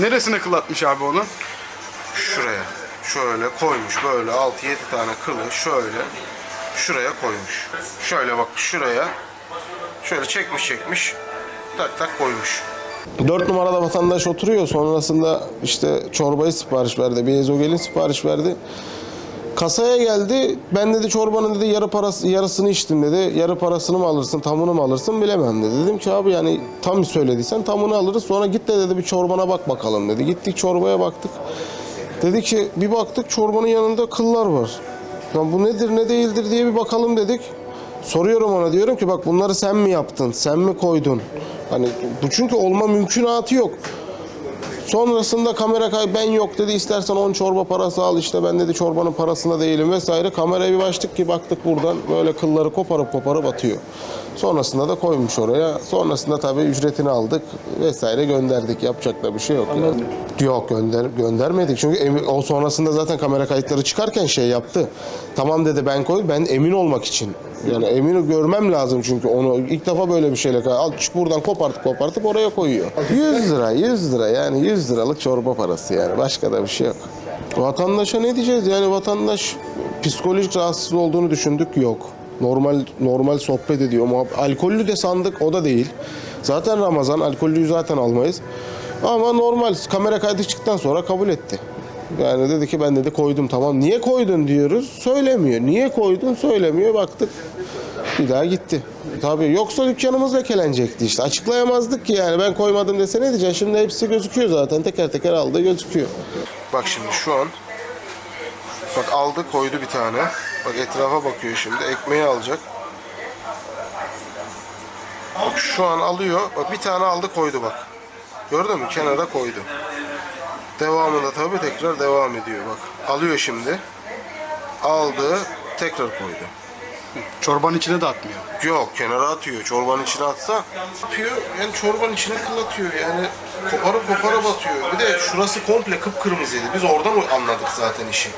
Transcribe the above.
Neresine kıl atmış abi onu? Şuraya. Şöyle koymuş böyle 6-7 tane kılı şöyle şuraya koymuş. Şöyle bak şuraya şöyle çekmiş çekmiş tak tak koymuş. 4 numarada vatandaş oturuyor. Sonrasında işte çorbayı sipariş verdi. Biezogelin sipariş verdi. Kasaya geldi. Ben dedi çorbanın dedi yarı parası yarısını içtim dedi. Yarı parasını mı alırsın, tamını mı alırsın bilemem dedi. Dedim ki abi yani tam söylediysen tamını alırız. Sonra git de dedi bir çorbana bak bakalım dedi. Gittik çorbaya baktık. Dedi ki bir baktık çorbanın yanında kıllar var. Ya bu nedir ne değildir diye bir bakalım dedik. Soruyorum ona diyorum ki bak bunları sen mi yaptın? Sen mi koydun? Hani bu çünkü olma mümkünatı yok. Sonrasında kamera kay ben yok dedi istersen 10 çorba parası al işte ben dedi çorbanın parasında değilim vesaire. Kameraya bir açtık ki baktık buradan böyle kılları koparıp koparıp atıyor. Sonrasında da koymuş oraya. Sonrasında tabii ücretini aldık vesaire gönderdik. Yapacak da bir şey yok. yani. Yok gönder göndermedik. Çünkü emin- o sonrasında zaten kamera kayıtları çıkarken şey yaptı. Tamam dedi ben koy. Ben emin olmak için. Yani emin görmem lazım çünkü onu ilk defa böyle bir şeyle al çık buradan kopartıp kopartıp oraya koyuyor. 100 lira 100 lira yani 100 liralık çorba parası yani başka da bir şey yok. Vatandaşa ne diyeceğiz yani vatandaş psikolojik rahatsız olduğunu düşündük yok. Normal normal sohbet ediyor. Alkollü de sandık o da değil. Zaten Ramazan alkollüyü zaten almayız. Ama normal kamera kaydı çıktıktan sonra kabul etti. Yani dedi ki ben dedi koydum tamam. Niye koydun diyoruz. Söylemiyor. Niye koydun söylemiyor. Baktık bir daha gitti. Tabii yoksa dükkanımız lekelenecekti işte. Açıklayamazdık ki yani ben koymadım dese ne diyeceksin? Şimdi hepsi gözüküyor zaten. Teker teker aldığı gözüküyor. Bak şimdi şu an Bak aldı koydu bir tane. Bak etrafa bakıyor şimdi. Ekmeği alacak. Bak şu an alıyor. Bak bir tane aldı koydu bak. Gördün mü? Kenara koydu. Devamında tabii tekrar devam ediyor bak. Alıyor şimdi. Aldı. Tekrar koydu. Çorbanın içine de atmıyor. Yok kenara atıyor. Çorbanın içine atsa yapıyor. Yani çorbanın içine kıl atıyor. Yani koparıp koparıp atıyor. Bir de şurası komple kıpkırmızıydı. Biz oradan anladık zaten işi.